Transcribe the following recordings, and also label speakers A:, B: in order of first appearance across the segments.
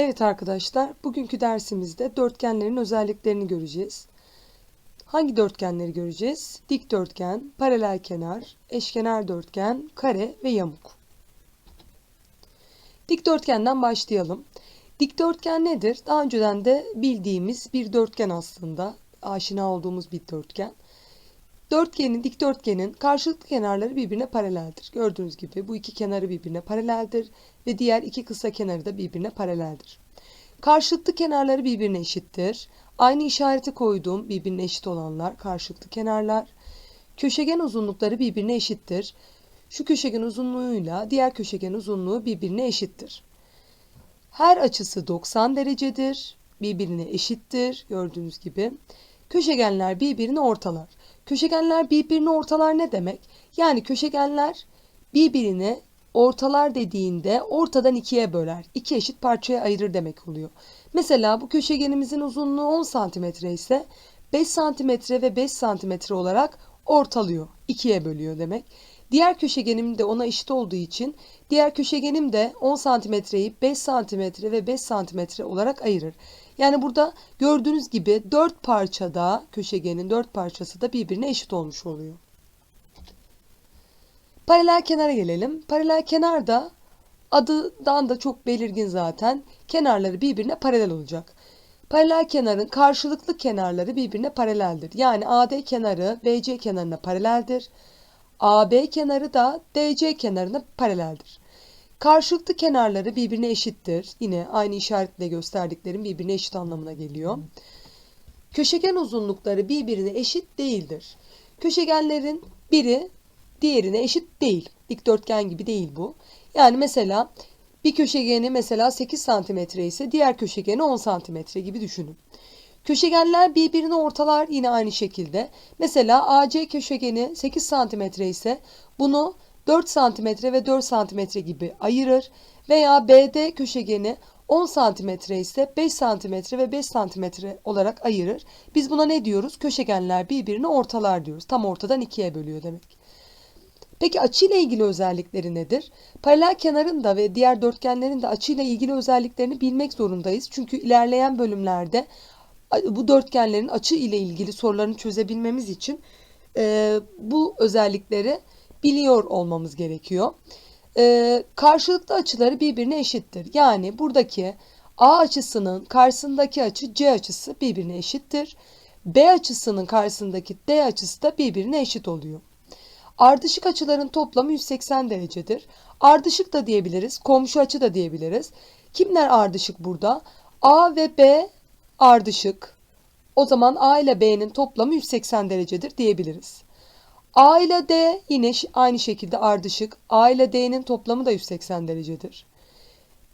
A: Evet arkadaşlar, bugünkü dersimizde dörtgenlerin özelliklerini göreceğiz. Hangi dörtgenleri göreceğiz? Dikdörtgen, paralel kenar, eşkenar dörtgen, kare ve yamuk. Dikdörtgenden başlayalım. Dikdörtgen nedir? Daha önceden de bildiğimiz bir dörtgen aslında. Aşina olduğumuz bir dörtgen. Dörtgenin, dikdörtgenin karşılıklı kenarları birbirine paraleldir. Gördüğünüz gibi bu iki kenarı birbirine paraleldir ve diğer iki kısa kenarı da birbirine paraleldir. Karşılıklı kenarları birbirine eşittir. Aynı işareti koyduğum birbirine eşit olanlar karşılıklı kenarlar. Köşegen uzunlukları birbirine eşittir. Şu köşegen uzunluğuyla diğer köşegen uzunluğu birbirine eşittir. Her açısı 90 derecedir. Birbirine eşittir gördüğünüz gibi. Köşegenler birbirini ortalar. Köşegenler birbirini ortalar ne demek? Yani köşegenler birbirini ortalar dediğinde ortadan ikiye böler. iki eşit parçaya ayırır demek oluyor. Mesela bu köşegenimizin uzunluğu 10 cm ise 5 cm ve 5 cm olarak ortalıyor. ikiye bölüyor demek. Diğer köşegenim de ona eşit olduğu için diğer köşegenim de 10 santimetreyi 5 santimetre ve 5 santimetre olarak ayırır. Yani burada gördüğünüz gibi 4 parçada köşegenin 4 parçası da birbirine eşit olmuş oluyor. Paralel kenara gelelim. Paralel kenar da adından da çok belirgin zaten. Kenarları birbirine paralel olacak. Paralel kenarın karşılıklı kenarları birbirine paraleldir. Yani AD kenarı BC kenarına paraleldir. AB kenarı da DC kenarına paraleldir. Karşılıklı kenarları birbirine eşittir. Yine aynı işaretle gösterdiklerim birbirine eşit anlamına geliyor. Köşegen uzunlukları birbirine eşit değildir. Köşegenlerin biri diğerine eşit değil. Dikdörtgen gibi değil bu. Yani mesela bir köşegeni mesela 8 cm ise diğer köşegeni 10 cm gibi düşünün. Köşegenler birbirini ortalar yine aynı şekilde. Mesela AC köşegeni 8 cm ise bunu 4 cm ve 4 cm gibi ayırır. Veya BD köşegeni 10 cm ise 5 cm ve 5 cm olarak ayırır. Biz buna ne diyoruz? Köşegenler birbirini ortalar diyoruz. Tam ortadan ikiye bölüyor demek. Peki açı ile ilgili özellikleri nedir? Paralel kenarın da ve diğer dörtgenlerin de açı ile ilgili özelliklerini bilmek zorundayız. Çünkü ilerleyen bölümlerde bu dörtgenlerin açı ile ilgili sorularını çözebilmemiz için e, bu özellikleri biliyor olmamız gerekiyor. E, karşılıklı açıları birbirine eşittir. Yani buradaki A açısının karşısındaki açı C açısı birbirine eşittir. B açısının karşısındaki D açısı da birbirine eşit oluyor. Ardışık açıların toplamı 180 derecedir. Ardışık da diyebiliriz, komşu açı da diyebiliriz. Kimler ardışık burada? A ve B ardışık. O zaman A ile B'nin toplamı 180 derecedir diyebiliriz. A ile D yine aynı şekilde ardışık. A ile D'nin toplamı da 180 derecedir.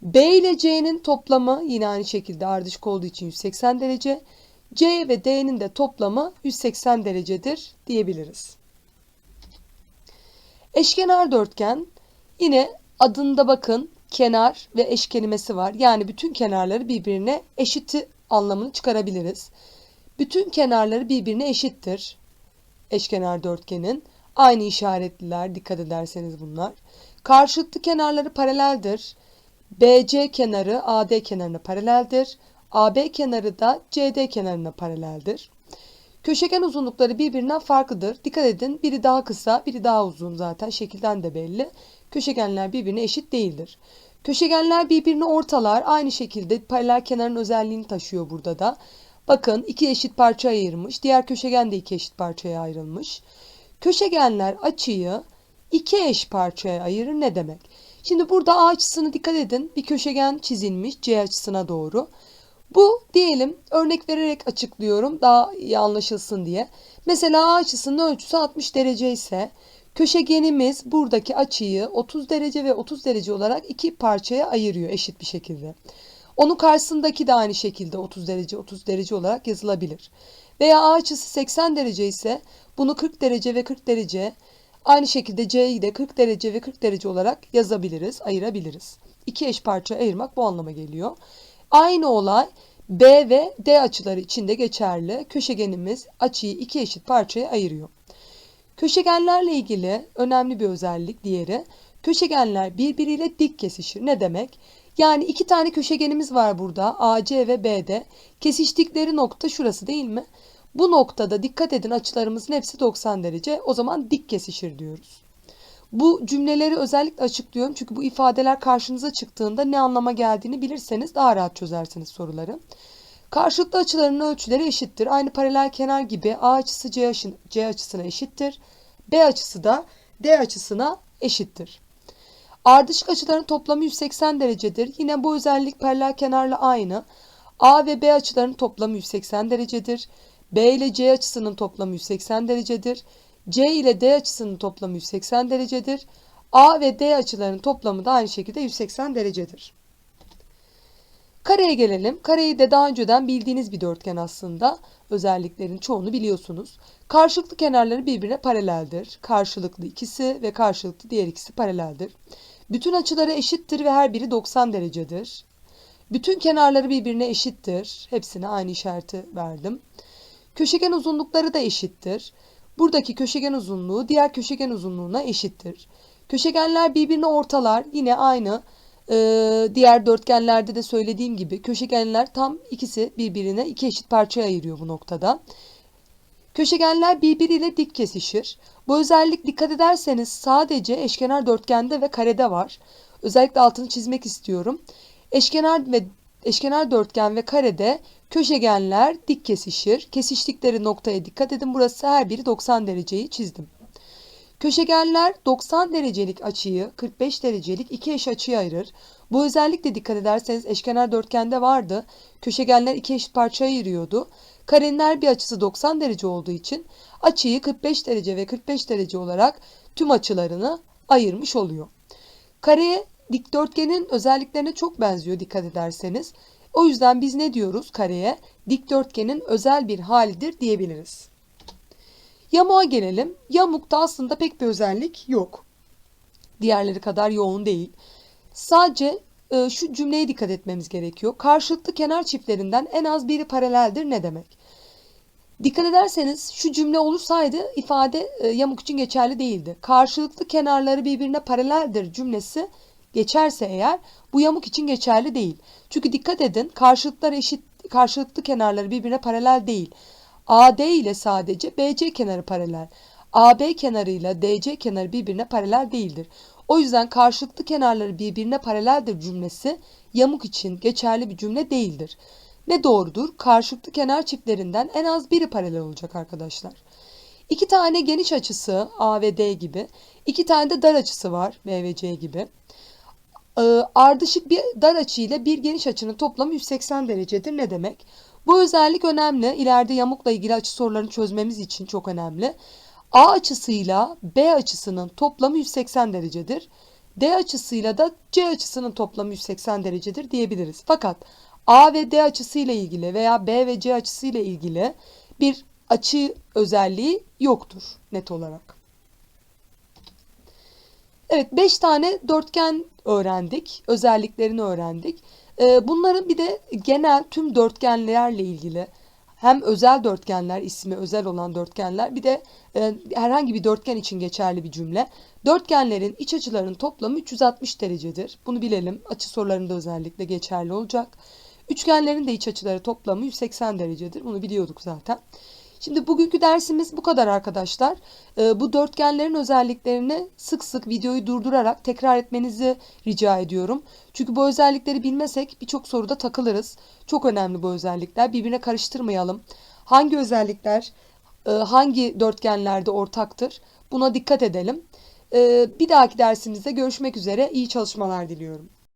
A: B ile C'nin toplamı yine aynı şekilde ardışık olduğu için 180 derece. C ve D'nin de toplamı 180 derecedir diyebiliriz. Eşkenar dörtgen yine adında bakın kenar ve eş kelimesi var. Yani bütün kenarları birbirine eşit anlamını çıkarabiliriz. Bütün kenarları birbirine eşittir. Eşkenar dörtgenin. Aynı işaretliler dikkat ederseniz bunlar. Karşılıklı kenarları paraleldir. BC kenarı AD kenarına paraleldir. AB kenarı da CD kenarına paraleldir. Köşegen uzunlukları birbirinden farklıdır. Dikkat edin biri daha kısa biri daha uzun zaten şekilden de belli. Köşegenler birbirine eşit değildir. Köşegenler birbirini ortalar aynı şekilde paralel kenarın özelliğini taşıyor burada da. Bakın iki eşit parça ayırmış. Diğer köşegen de iki eşit parçaya ayrılmış. Köşegenler açıyı iki eş parçaya ayırır ne demek? Şimdi burada A açısını dikkat edin. Bir köşegen çizilmiş C açısına doğru. Bu diyelim örnek vererek açıklıyorum daha iyi anlaşılsın diye. Mesela A açısının ölçüsü 60 derece ise köşegenimiz buradaki açıyı 30 derece ve 30 derece olarak iki parçaya ayırıyor eşit bir şekilde. Onun karşısındaki de aynı şekilde 30 derece 30 derece olarak yazılabilir. Veya A açısı 80 derece ise bunu 40 derece ve 40 derece aynı şekilde C'yi de 40 derece ve 40 derece olarak yazabiliriz, ayırabiliriz. İki eş parça ayırmak bu anlama geliyor. Aynı olay B ve D açıları için de geçerli. Köşegenimiz açıyı iki eşit parçaya ayırıyor. Köşegenlerle ilgili önemli bir özellik diğeri. Köşegenler birbiriyle dik kesişir. Ne demek? Yani iki tane köşegenimiz var burada AC ve BD. Kesiştikleri nokta şurası değil mi? Bu noktada dikkat edin açılarımızın hepsi 90 derece. O zaman dik kesişir diyoruz. Bu cümleleri özellikle açıklıyorum çünkü bu ifadeler karşınıza çıktığında ne anlama geldiğini bilirseniz daha rahat çözersiniz soruları. Karşılıklı açıların ölçüleri eşittir. Aynı paralel kenar gibi A açısı C, açı- C açısına eşittir. B açısı da D açısına eşittir. Ardışık açıların toplamı 180 derecedir. Yine bu özellik paralel kenarla aynı. A ve B açılarının toplamı 180 derecedir. B ile C açısının toplamı 180 derecedir. C ile D açısının toplamı 180 derecedir. A ve D açılarının toplamı da aynı şekilde 180 derecedir. Kareye gelelim. Kareyi de daha önceden bildiğiniz bir dörtgen aslında. Özelliklerin çoğunu biliyorsunuz. Karşılıklı kenarları birbirine paraleldir. Karşılıklı ikisi ve karşılıklı diğer ikisi paraleldir. Bütün açıları eşittir ve her biri 90 derecedir. Bütün kenarları birbirine eşittir. Hepsine aynı işareti verdim. Köşegen uzunlukları da eşittir. Buradaki köşegen uzunluğu diğer köşegen uzunluğuna eşittir. Köşegenler birbirini ortalar. Yine aynı ee, diğer dörtgenlerde de söylediğim gibi köşegenler tam ikisi birbirine iki eşit parçaya ayırıyor bu noktada. Köşegenler birbiriyle dik kesişir. Bu özellik dikkat ederseniz sadece eşkenar dörtgende ve karede var. Özellikle altını çizmek istiyorum. Eşkenar ve eşkenar dörtgen ve karede köşegenler dik kesişir. Kesiştikleri noktaya dikkat edin. Burası her biri 90 dereceyi çizdim. Köşegenler 90 derecelik açıyı 45 derecelik iki eş açıya ayırır. Bu özellikle dikkat ederseniz eşkenar dörtgende vardı. Köşegenler iki eşit parçaya ayırıyordu. Karenin bir açısı 90 derece olduğu için açıyı 45 derece ve 45 derece olarak tüm açılarını ayırmış oluyor. Kareye dikdörtgenin özelliklerine çok benziyor dikkat ederseniz. O yüzden biz ne diyoruz kareye? Dikdörtgenin özel bir halidir diyebiliriz. Yamuğa gelelim. Yamukta aslında pek bir özellik yok. Diğerleri kadar yoğun değil. Sadece e, şu cümleye dikkat etmemiz gerekiyor. Karşılıklı kenar çiftlerinden en az biri paraleldir ne demek? Dikkat ederseniz şu cümle olursaydı ifade e, yamuk için geçerli değildi. Karşılıklı kenarları birbirine paraleldir cümlesi geçerse eğer bu yamuk için geçerli değil. Çünkü dikkat edin karşılıklar eşit karşılıklı kenarları birbirine paralel değil. AD ile sadece BC kenarı paralel. AB kenarı ile DC kenarı birbirine paralel değildir. O yüzden karşılıklı kenarları birbirine paraleldir cümlesi yamuk için geçerli bir cümle değildir. Ne doğrudur? Karşılıklı kenar çiftlerinden en az biri paralel olacak arkadaşlar. İki tane geniş açısı A ve D gibi, iki tane de dar açısı var B ve C gibi. Ee, ardışık bir dar açı ile bir geniş açının toplamı 180 derecedir. Ne demek? Bu özellik önemli. İleride yamukla ilgili açı sorularını çözmemiz için çok önemli. A açısıyla B açısının toplamı 180 derecedir. D açısıyla da C açısının toplamı 180 derecedir diyebiliriz. Fakat A ve D açısıyla ilgili veya B ve C açısıyla ilgili bir açı özelliği yoktur net olarak. Evet 5 tane dörtgen öğrendik. Özelliklerini öğrendik. Ee, bunların bir de genel tüm dörtgenlerle ilgili hem özel dörtgenler ismi özel olan dörtgenler bir de e, herhangi bir dörtgen için geçerli bir cümle. Dörtgenlerin iç açılarının toplamı 360 derecedir. Bunu bilelim. Açı sorularında özellikle geçerli olacak. Üçgenlerin de iç açıları toplamı 180 derecedir. Bunu biliyorduk zaten. Şimdi bugünkü dersimiz bu kadar arkadaşlar. Ee, bu dörtgenlerin özelliklerini sık sık videoyu durdurarak tekrar etmenizi rica ediyorum. Çünkü bu özellikleri bilmesek birçok soruda takılırız. Çok önemli bu özellikler. Birbirine karıştırmayalım. Hangi özellikler e, hangi dörtgenlerde ortaktır? Buna dikkat edelim. Ee, bir dahaki dersimizde görüşmek üzere. İyi çalışmalar diliyorum.